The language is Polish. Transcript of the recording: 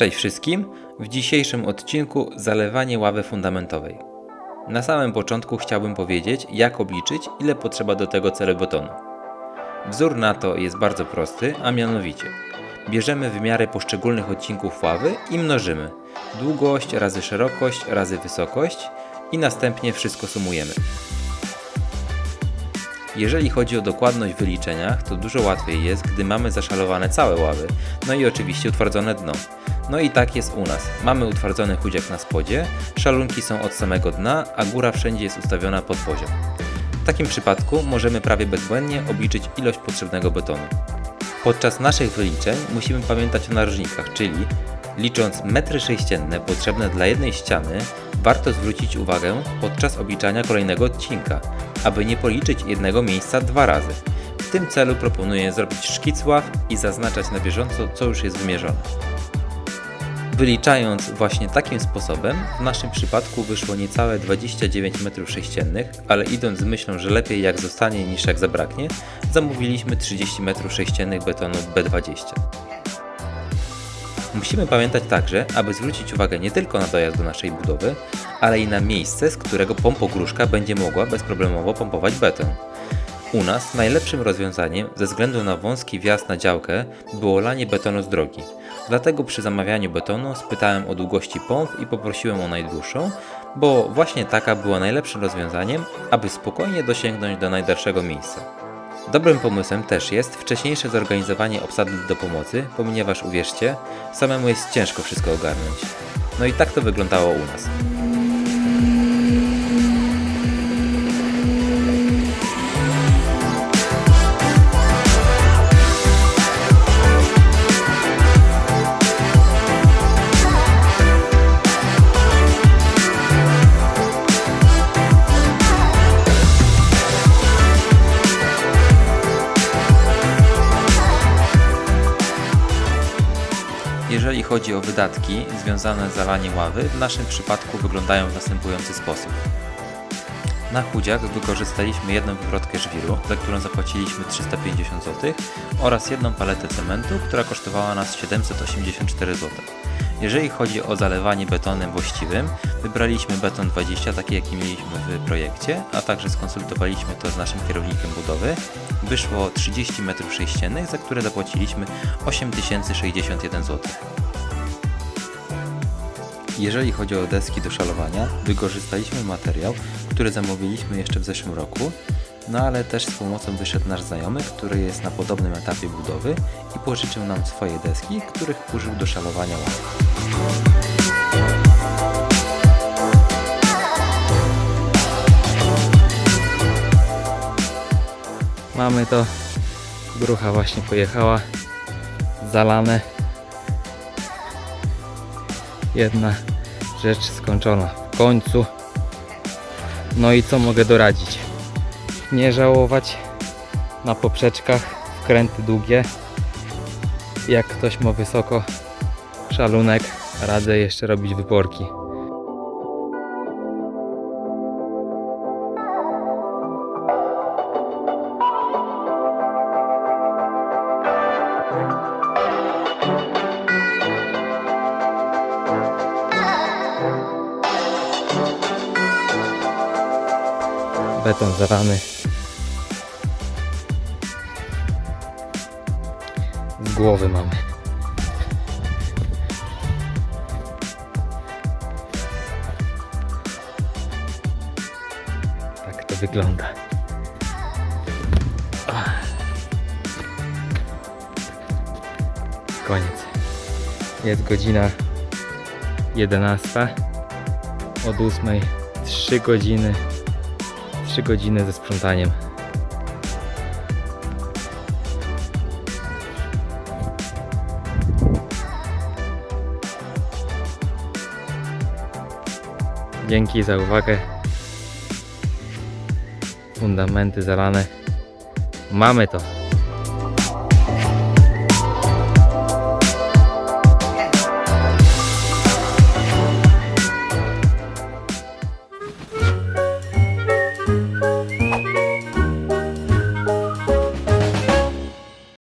Cześć wszystkim! W dzisiejszym odcinku zalewanie ławy fundamentowej. Na samym początku chciałbym powiedzieć, jak obliczyć, ile potrzeba do tego celu betonu. Wzór na to jest bardzo prosty, a mianowicie bierzemy wymiary poszczególnych odcinków ławy i mnożymy długość razy szerokość razy wysokość i następnie wszystko sumujemy. Jeżeli chodzi o dokładność w wyliczeniach, to dużo łatwiej jest, gdy mamy zaszalowane całe ławy, no i oczywiście utwardzone dno. No i tak jest u nas. Mamy utwardzony chudziak na spodzie, szalunki są od samego dna, a góra wszędzie jest ustawiona pod poziom. W takim przypadku możemy prawie bezbłędnie obliczyć ilość potrzebnego betonu. Podczas naszych wyliczeń musimy pamiętać o narożnikach, czyli licząc metry sześcienne potrzebne dla jednej ściany, warto zwrócić uwagę podczas obliczania kolejnego odcinka, aby nie policzyć jednego miejsca dwa razy. W tym celu proponuję zrobić szkic ław i zaznaczać na bieżąco, co już jest wymierzone. Wyliczając właśnie takim sposobem, w naszym przypadku wyszło niecałe 29 m3, ale idąc z myślą, że lepiej jak zostanie niż jak zabraknie, zamówiliśmy 30 m3 betonu B20. Musimy pamiętać także, aby zwrócić uwagę nie tylko na dojazd do naszej budowy, ale i na miejsce, z którego pompogróżka będzie mogła bezproblemowo pompować beton. U nas najlepszym rozwiązaniem ze względu na wąski wjazd na działkę było lanie betonu z drogi. Dlatego przy zamawianiu betonu spytałem o długości pomp i poprosiłem o najdłuższą, bo właśnie taka była najlepszym rozwiązaniem, aby spokojnie dosięgnąć do najdalszego miejsca. Dobrym pomysłem też jest wcześniejsze zorganizowanie obsady do pomocy, ponieważ uwierzcie, samemu jest ciężko wszystko ogarnąć. No i tak to wyglądało u nas. Jeżeli chodzi o wydatki związane z zalaniem ławy, w naszym przypadku wyglądają w następujący sposób. Na chudziak wykorzystaliśmy jedną wywrotkę żwiru, za którą zapłaciliśmy 350 zł oraz jedną paletę cementu, która kosztowała nas 784 zł. Jeżeli chodzi o zalewanie betonem właściwym, wybraliśmy beton 20, taki jaki mieliśmy w projekcie, a także skonsultowaliśmy to z naszym kierownikiem budowy. Wyszło 30 m3, za które zapłaciliśmy 8061 zł. Jeżeli chodzi o deski do szalowania, wykorzystaliśmy materiał, który zamówiliśmy jeszcze w zeszłym roku, no ale też z pomocą wyszedł nasz znajomy, który jest na podobnym etapie budowy i pożyczył nam swoje deski, których użył do szalowania ław. Mamy to. Grucha właśnie pojechała. Zalane. Jedna rzecz skończona w końcu. No i co mogę doradzić? Nie żałować na poprzeczkach, wkręty długie. Jak ktoś ma wysoko szalunek, radzę jeszcze robić wyporki. Beton zarany. Głowy mamy. Tak to wygląda. Koniec. Jest godzina 11. Od 8 3 godziny 3 godziny ze sprzątaniem. Dzięki za uwagę. Fundamenty zalane. Mamy to.